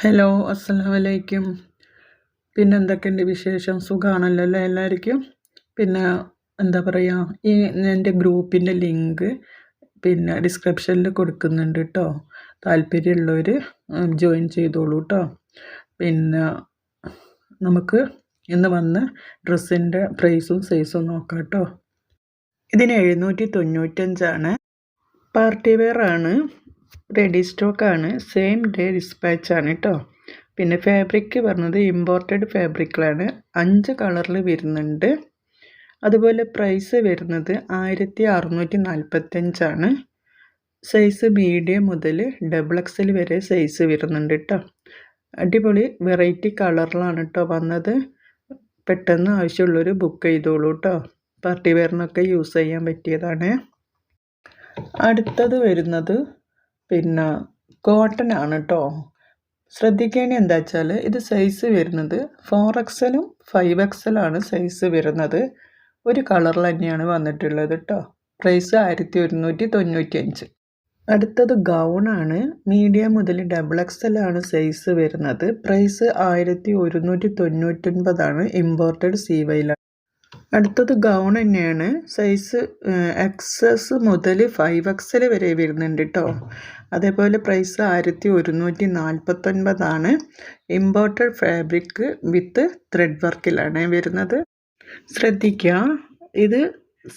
Hello അസ്സലാമു അലൈക്കും പിന്നെ എന്തൊക്കെയുണ്ട് വിശേഷം? സുഖമാണല്ലോ അല്ലേ എല്ലാവർക്കും പിന്നെ എന്താ പറയുക ഈ എന്റെ ഗ്രൂപ്പിന്റെ ലിങ്ക് പിന്നെ ഡിസ്ക്രിപ്ഷനിൽ കൊടുക്കുന്നുണ്ട് കേട്ടോ താല്പര്യമുള്ളവർ ജോയിൻ ചെയ്തോളൂ കേട്ടോ പിന്നെ നമുക്ക് ഇന്ന് വന്ന് ഡ്രസ്സിന്റെ പ്രൈസും സൈസും നോക്കാം കേട്ടോ ഇതിന് എഴുന്നൂറ്റി തൊണ്ണൂറ്റഞ്ചാണ്. പാർട്ടി വെയർ ആണ് റെഡി സ്റ്റോക്കാണ് സെയിം ഡേ ഡിസ്പാച്ച് ആണ് കേട്ടോ പിന്നെ ഫാബ്രിക് പറഞ്ഞത് ഇമ്പോർട്ടഡ് ഫാബ്രിക്കിലാണ് അഞ്ച് കളറിൽ വരുന്നുണ്ട്. അതുപോലെ പ്രൈസ് വരുന്നത് ആയിരത്തി അറുന്നൂറ്റി നാൽപ്പത്തഞ്ചാണ് സൈസ് മീഡിയം മുതൽ ഡബിൾ എക്സൽ വരെ സൈസ് വരുന്നുണ്ട് കേട്ടോ അടിപൊളി വെറൈറ്റി കളറിലാണ് കേട്ടോ വന്നത്. പെട്ടെന്ന് ആവശ്യമുള്ളൊരു ബുക്ക് ചെയ്തോളൂ കേട്ടോ പാർട്ടി വെയറിനൊക്കെ യൂസ് ചെയ്യാൻ പറ്റിയതാണ്. അടുത്തത് വരുന്നത് പിന്നെ കോട്ടൺ ആണ് കേട്ടോ ശ്രദ്ധിക്കേണ്ടി എന്താ വെച്ചാൽ ഇത് സൈസ് വരുന്നത് ഫോർ എക്സലും ഫൈവ് എക്സലാണ് സൈസ് വരുന്നത്. ഒരു കളറിൽ തന്നെയാണ് വന്നിട്ടുള്ളത് കേട്ടോ പ്രൈസ് ആയിരത്തി ഒരുന്നൂറ്റി തൊണ്ണൂറ്റി അഞ്ച് അടുത്തത് ഗൗണാണ് മീഡിയം മുതൽ ഡബിൾ എക്സൽ ആണ് സൈസ് വരുന്നത്. പ്രൈസ് ആയിരത്തി ഒരുന്നൂറ്റി തൊണ്ണൂറ്റൊൻപതാണ് ഇമ്പോർട്ടഡ് സി വൈലാണ് അടുത്തത് ഗൗൺ തന്നെയാണ്. സൈസ് എക്സസ് മുതൽ ഫൈവ് എക്സൽ വരെ വരുന്നുണ്ട് കേട്ടോ അതേപോലെ പ്രൈസ് ആയിരത്തി ഒരുന്നൂറ്റി നാൽപ്പത്തൊൻപതാണ് ഇമ്പോർട്ടഡ് ഫാബ്രിക് വിത്ത് ത്രെഡ് വർക്കിലാണ് വരുന്നത്. ശ്രദ്ധിക്കുക ഇത്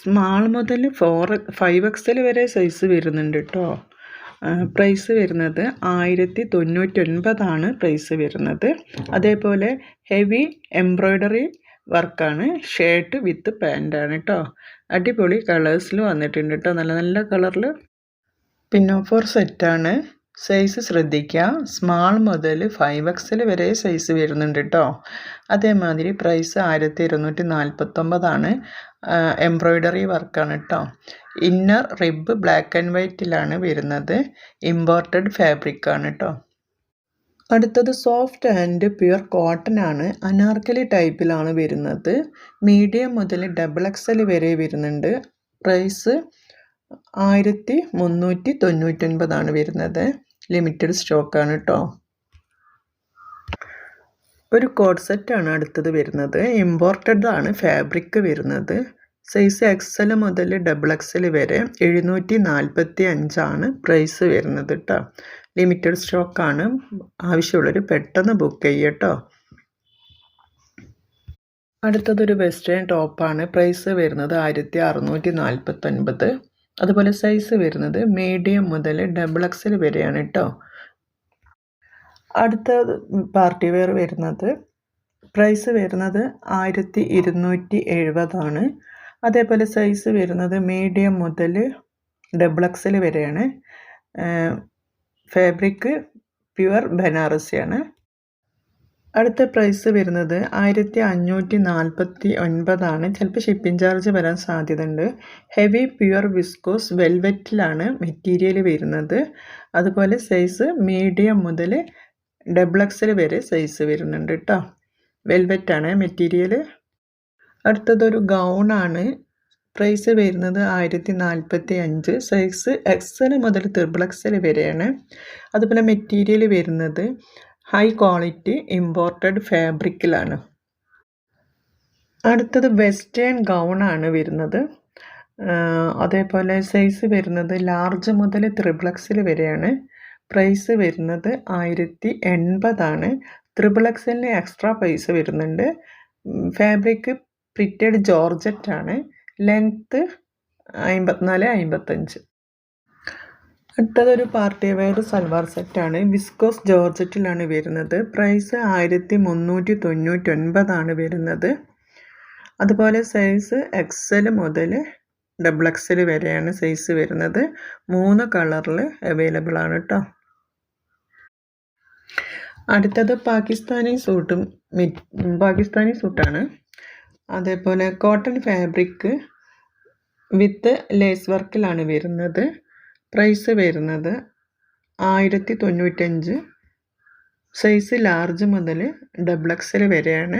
സ്മാൾ മുതൽ ഫോർ ഫൈവ് എക്സൽ വരെ സൈസ് വരുന്നുണ്ട് കേട്ടോ പ്രൈസ് വരുന്നത് ആയിരത്തി തൊണ്ണൂറ്റൊൻപതാണ് പ്രൈസ് വരുന്നത്. അതേപോലെ ഹെവി എംബ്രോയ്ഡറി വർക്കാണ്. ഷർട്ട് വിത്ത് പാന്റാണ് കേട്ടോ അടിപൊളി കളേഴ്സിൽ വന്നിട്ടുണ്ട് കേട്ടോ നല്ല നല്ല കളറിൽ പിന്നോ ഫോർ സെറ്റാണ്. സൈസ് ശ്രദ്ധിക്കുക സ്മാൾ മുതൽ ഫൈവ് എക്സൽ വരെ സൈസ് വരുന്നുണ്ട് കേട്ടോ അതേമാതിരി പ്രൈസ് ആയിരത്തി ഇരുന്നൂറ്റി നാൽപ്പത്തൊമ്പതാണ് എംബ്രോയ്ഡറി വർക്കാണ് കേട്ടോ ഇന്നർ റിബ് ബ്ലാക്ക് ആൻഡ് വൈറ്റിലാണ് വരുന്നത്. ഇമ്പോർട്ടഡ് ഫാബ്രിക്കാണ് കേട്ടോ അടുത്തത് സോഫ്റ്റ് ആൻഡ് പ്യുർ കോട്ടൺ ആണ്. അനാർക്കലി ടൈപ്പിലാണ് വരുന്നത്. മീഡിയം മുതൽ ഡബിൾ എക്സൽ വരെ വരുന്നുണ്ട്. പ്രൈസ് ആയിരത്തി മുന്നൂറ്റി തൊണ്ണൂറ്റൊൻപതാണ് വരുന്നത് ലിമിറ്റഡ് സ്റ്റോക്കാണ് കേട്ടോ ഒരു കോഡ് സെറ്റാണ് അടുത്തത് വരുന്നത്. ഇമ്പോർട്ടഡ് ആണ്. ഫാബ്രിക് വരുന്നത്. സൈസ് എക്സൽ മുതൽ ഡബിൾ എക്സൽ വരെ എഴുന്നൂറ്റി നാൽപ്പത്തി അഞ്ചാണ് പ്രൈസ് വരുന്നത് കേട്ടോ ലിമിറ്റഡ് സ്റ്റോക്കാണ് ആവശ്യമുള്ളവർ പെട്ടെന്ന് ബുക്ക് ചെയ്യട്ടോ അടുത്തതൊരു വെസ്റ്റേൺ ടോപ്പാണ് പ്രൈസ് വരുന്നത് ആയിരത്തി അറുന്നൂറ്റി നാൽപ്പത്തൊൻപത് അതുപോലെ സൈസ് വരുന്നത് മീഡിയം മുതൽ ഡബിൾ എക്സൽ വരെയാണ് കേട്ടോ അടുത്ത പാർട്ടി വെയർ വരുന്നത്. പ്രൈസ് വരുന്നത് ആയിരത്തി ഇരുന്നൂറ്റി എഴുപതാണ് അതേപോലെ സൈസ് വരുന്നത് മീഡിയം മുതൽ ഡബിൾ എക്സൽ വരെയാണ്. ഫാബ്രിക് പ്യുവർ ബനാറസിയാണ് അടുത്ത പ്രൈസ് വരുന്നത് ആയിരത്തി അഞ്ഞൂറ്റി നാൽപ്പത്തി ഒൻപതാണ് ചിലപ്പോൾ ഷിപ്പിംഗ് ചാർജ് വരാൻ സാധ്യതയുണ്ട്. ഹെവി പ്യുവർ വിസ്കോസ് വെൽവെറ്റിലാണ് മെറ്റീരിയൽ വരുന്നത്. അതുപോലെ സൈസ് മീഡിയം മുതൽ ഡബിൾ എക്സൽ വരെ സൈസ് വരുന്നുണ്ട് കേട്ടോ വെൽവെറ്റാണ് മെറ്റീരിയൽ അടുത്തതൊരു ഗൗണാണ്. പ്രൈസ് വരുന്നത് ആയിരത്തി നാൽപ്പത്തി അഞ്ച് സൈസ് എക്സൽ മുതൽ ത്രിബിൾ എക്സൽ വരെയാണ്. അതുപോലെ മെറ്റീരിയൽ വരുന്നത് ഹൈ ക്വാളിറ്റി ഇമ്പോർട്ടഡ് ഫാബ്രിക്കിലാണ്. അടുത്തത് വെസ്റ്റേൺ ഗൗണാണ് വരുന്നത്. അതേപോലെ സൈസ് വരുന്നത് ലാർജ് മുതൽ ത്രിബിൾ എക്സൽ വരെയാണ്. പ്രൈസ് വരുന്നത് ആയിരത്തി എൺപതാണ് ത്രിബിൾ എക്സലിന് എക്സ്ട്രാ പൈസ വരുന്നുണ്ട്. ഫാബ്രിക് പ്രിറ്റഡ് ജോർജറ്റ് ആണ്. ലെങ്ത്ത് അമ്പത്തിനാല് അമ്പത്തഞ്ച് അടുത്തതൊരു പാർട്ടി വെയർ സൽവാർ സെറ്റാണ് വിസ്കോസ് ജോർജറ്റിലാണ് വരുന്നത്. പ്രൈസ് ആയിരത്തി മുന്നൂറ്റി തൊണ്ണൂറ്റൊൻപതാണ് വരുന്നത്. അതുപോലെ സൈസ് എക്സൽ മുതൽ ഡബിൾ എക്സൽ വരെയാണ് സൈസ് വരുന്നത്. മൂന്ന് കളറിൽ അവൈലബിൾ ആണ് കേട്ടോ അടുത്തത് പാകിസ്ഥാനി സൂട്ടും പാകിസ്ഥാനി സൂട്ടാണ് അതേപോലെ കോട്ടൺ ഫാബ്രിക് വിത്ത് ലേസ് വർക്കിലാണ് വരുന്നത്. പ്രൈസ് വരുന്നത് ആയിരത്തി തൊണ്ണൂറ്റഞ്ച് സൈസ് ലാർജ് മുതൽ ഡബിൾ എക്സൽ വരെയാണ്.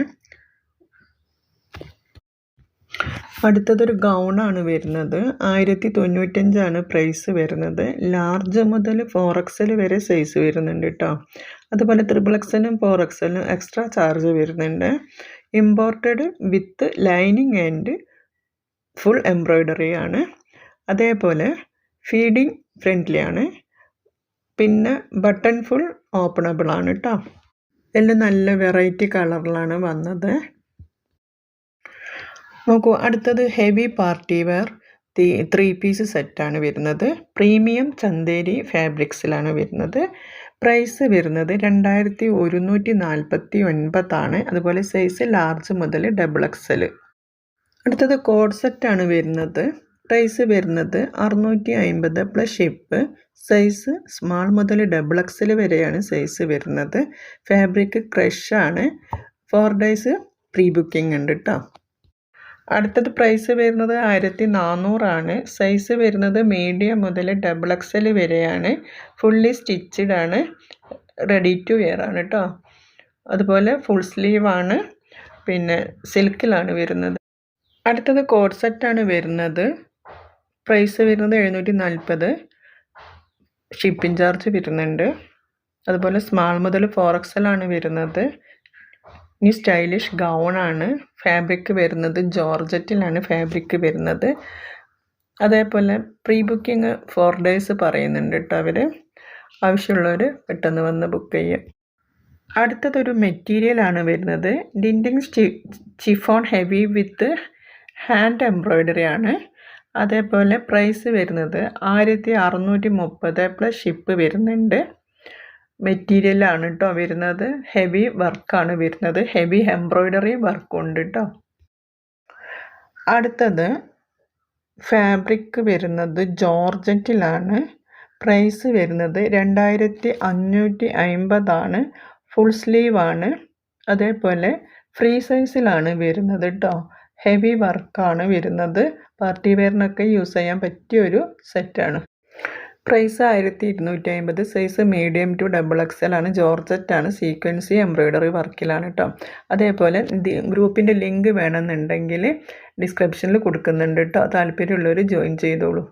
അടുത്തതൊരു ഗൗണാണ് വരുന്നത്. ആയിരത്തി തൊണ്ണൂറ്റഞ്ചാണ് പ്രൈസ് വരുന്നത്. ലാർജ് മുതൽ ഫോർ എക്സൽ വരെ സൈസ് വരുന്നുണ്ട് കേട്ടോ. അതുപോലെ ത്രിബിൾ എക്സലും ഫോർ എക്സലും എക്സ്ട്രാ ചാർജ് വരുന്നുണ്ട്. Imported with lining and full embroidery ആണ്. അതേപോലെ ഫീഡിങ് ഫ്രണ്ട്ലിയാണ് പിന്നെ ബട്ടൺ ഫുൾ ഓപ്പണബിൾ ആണ് കേട്ടോ എല്ലാം നല്ല വെറൈറ്റി കളറിലാണ് വന്നത്. നോക്കൂ അടുത്തത് heavy party wear three piece സെറ്റാണ് വരുന്നത്. പ്രീമിയം ചന്തേരി ഫാബ്രിക്സിലാണ് വരുന്നത്. പ്രൈസ് വരുന്നത് രണ്ടായിരത്തി ഒരുന്നൂറ്റി നാൽപ്പത്തി ഒൻപതാണ് അതുപോലെ സൈസ് ലാർജ് മുതൽ ഡബിൾ എക്സൽ അടുത്തത് കോഡ് ആണ് വരുന്നത്. പ്രൈസ് വരുന്നത് അറുന്നൂറ്റി അൻപത് പ്ലസ് ഷിപ്പ് സൈസ് സ്മാൾ മുതൽ ഡബിൾ എക്സൽ വരെയാണ് സൈസ് വരുന്നത്. ഫാബ്രിക് ക്രഷാണ് ഫോർ ഡേയ്സ് പ്രീ ബുക്കിംഗ് ഉണ്ട് കേട്ടോ അടുത്തത് പ്രൈസ് വരുന്നത് ആയിരത്തി നാനൂറാണ് സൈസ് വരുന്നത് മീഡിയം മുതൽ ഡബിൾ എക്സൽ വരെയാണ്. ഫുള്ളി സ്റ്റിച്ചഡ് ആണ്. റെഡി ടു വെയർ ആണ് കേട്ടോ അതുപോലെ ഫുൾ സ്ലീവ് ആണ്. പിന്നെ സിൽക്കിലാണ് വരുന്നത്. അടുത്തത് കോർസെറ്റാണ് വരുന്നത്. പ്രൈസ് വരുന്നത് എഴുന്നൂറ്റി നാൽപ്പത് ഷിപ്പിംഗ് ചാർജ് വരുന്നുണ്ട്. അതുപോലെ സ്മാൾ മുതൽ ഫോർ എക്സൽ വരുന്നത്. ഇനി സ്റ്റൈലിഷ് ഗൗണാണ് ഫാബ്രിക് വരുന്നത്. ജോർജറ്റിലാണ് ഫാബ്രിക് വരുന്നത്. അതേപോലെ പ്രീ ബുക്കിംഗ് ഫോർ ഡേയ്സ് പറയുന്നുണ്ട് കേട്ടോ അവർ ആവശ്യമുള്ളവർ പെട്ടെന്ന് വന്ന് ബുക്ക് ചെയ്യും. അടുത്തതൊരു മെറ്റീരിയലാണ് വരുന്നത്. ഡിൻഡിങ് chiffon heavy with hand embroidery ആണ്. അതേപോലെ പ്രൈസ് വരുന്നത് ആയിരത്തി അറുന്നൂറ്റി മുപ്പത് പ്ലസ് ഷിപ്പ് വരുന്നുണ്ട്. മെറ്റീരിയലാണ് കേട്ടോ വരുന്നത്. ഹെവി വർക്കാണ് വരുന്നത്. ഹെവി എംബ്രോയ്ഡറി ഉണ്ട് കേട്ടോ അടുത്തത് ഫാബ്രിക് വരുന്നത് ജോർജറ്റിലാണ്. പ്രൈസ് വരുന്നത് രണ്ടായിരത്തി അഞ്ഞൂറ്റി അമ്പതാണ് ഫുൾ സ്ലീവാണ് അതേപോലെ ഫ്രീ സൈസിലാണ് വരുന്നത് കേട്ടോ ഹെവി വർക്കാണ് വരുന്നത്. പാർട്ടി വെയറിനൊക്കെ യൂസ് ചെയ്യാൻ പറ്റിയ ഒരു സെറ്റാണ് പ്രൈസ് ആയിരത്തി ഇരുന്നൂറ്റി അമ്പത് size medium to double XL ആണ്. ജോർജറ്റാണ് സീക്വൻസി എംബ്രോയ്ഡറി വർക്കിലാണ് കേട്ടോ അതേപോലെ ഗ്രൂപ്പിന്റെ ലിങ്ക് വേണമെന്നുണ്ടെങ്കിൽ ഡിസ്ക്രിപ്ഷനിൽ കൊടുക്കുന്നുണ്ട് കേട്ടോ താല്പര്യമുള്ളവർ ജോയിൻ ചെയ്തോളൂ.